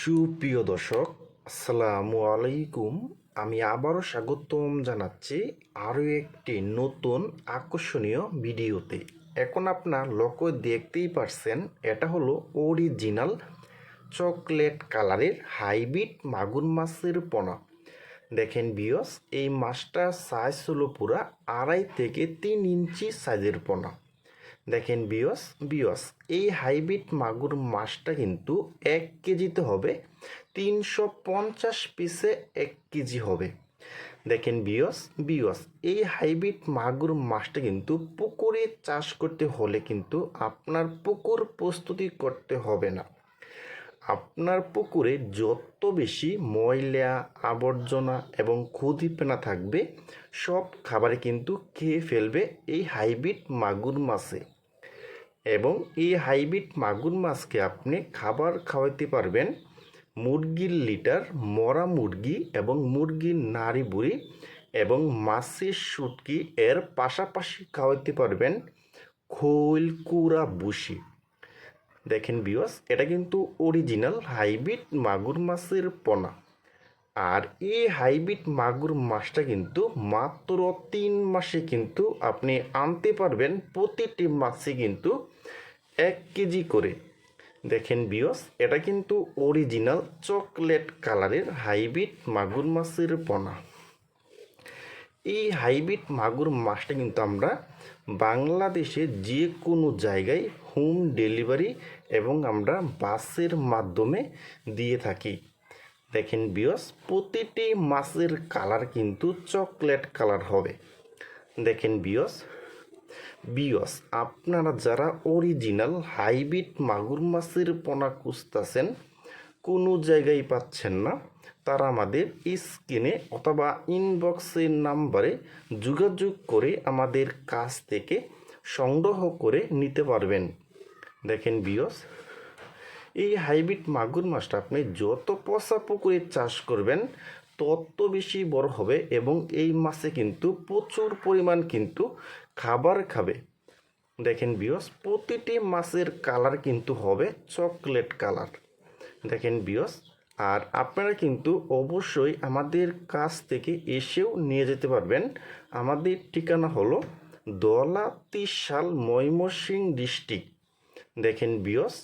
সুপ্রিয় দর্শক, আসসালামু আলাইকুম। আমি আবারও স্বাগতম জানাচ্ছি আরও একটি নতুন আকর্ষণীয় ভিডিওতে। এখন আপনার লক্ষ্য দেখতেই পারছেন, এটা হলো অরিজিনাল চকলেট কালারের হাইব্রিড মাগুর মাছের পোনা। দেখেন বিয়স এই মাছটার সাইজ হলো পুরা আড়াই থেকে তিন ইঞ্চি সাইজের পোনা। দেখেন বিয়স বিয়স এই হাইব্রিড মাগুর মাছটা কিন্তু এক কেজিতে হবে তিনশো পঞ্চাশ পিসে এক কেজি হবে। দেখেন বিয়স বিয়স এই হাইব্রিড মাগুর মাছটা কিন্তু পুকুরে চাষ করতে হলে কিন্তু আপনার পুকুর প্রস্তুতি করতে হবে না। আপনার পুকুরে যত বেশি ময়লা, আবর্জনা এবং ক্ষুদিপেনা থাকবে, সব খাবারে কিন্তু খেয়ে ফেলবে এই হাইব্রিড মাগুর মাছে। এবং এই হাইব্রিড মাগুর মাছকে আপনি খাবার খাওয়াতে পারবেন মুরগির লিটার, মরা মুরগি এবং মুরগির নাড়ি বুড়ি এবং মাছের শুটকি এর পাশাপাশি খাওয়াতে পারবেন খোল, কুড়া বুসি দেখেন বিয়স এটা কিন্তু অরিজিনাল হাইব্রিড মাগুর মাছের পোনা। আর এই হাইব্রিড মাগুর মাছটা কিন্তু মাত্র তিন মাসে কিন্তু আপনি আনতে পারবেন, প্রতিটি মাছে কিন্তু এক কেজি করে। দেখেন বিয়স এটা কিন্তু অরিজিনাল চকলেট কালারের হাইব্রিড মাগুর মাছের পোনা। এই হাইব্রিড মাগুর মাছটা কিন্তু আমরা বাংলাদেশে যে কোনো জায়গায় হোম ডেলিভারি এবং আমরা বাসের মাধ্যমে দিয়ে থাকি। দেখেন বিয়স প্রতিটি মাছের কালার কিন্তু চকলেট কালার হবে। দেখেন বিয়স বিয়স আপনারা যারা অরিজিনাল হাইব্রিড মাগুর মাছের পোনা খুঁজতেছেন কোনো জায়গায় পাচ্ছেন না, তারা আমাদের স্ক্রিনে অথবা ইনবক্সের নাম্বারে যোগাযোগ করে আমাদের কাছ থেকে সংগ্রহ করে নিতে পারবেন। দেখেন বিয়স এই হাইব্রিড মাগুর মাছটা আপনি যত পচা পুকুরে চাষ করবেন, তত বেশি বড় হবে এবং এই মাছে কিন্তু প্রচুর পরিমাণ কিন্তু খাবার খাবে। দেখেন বিয়স প্রতিটি মাছের কালার কিন্তু হবে চকলেট কালার দেখেন বিয়স, আর আপনারা কিন্তু অবশ্যই আমাদের কাছ থেকে এসেও নিয়ে যেতে পারবেন। আমাদের ঠিকানা হলো দলাতিশাল ময়মনসিংহ ডিস্ট্রিক্ট। দেখেন বিয়স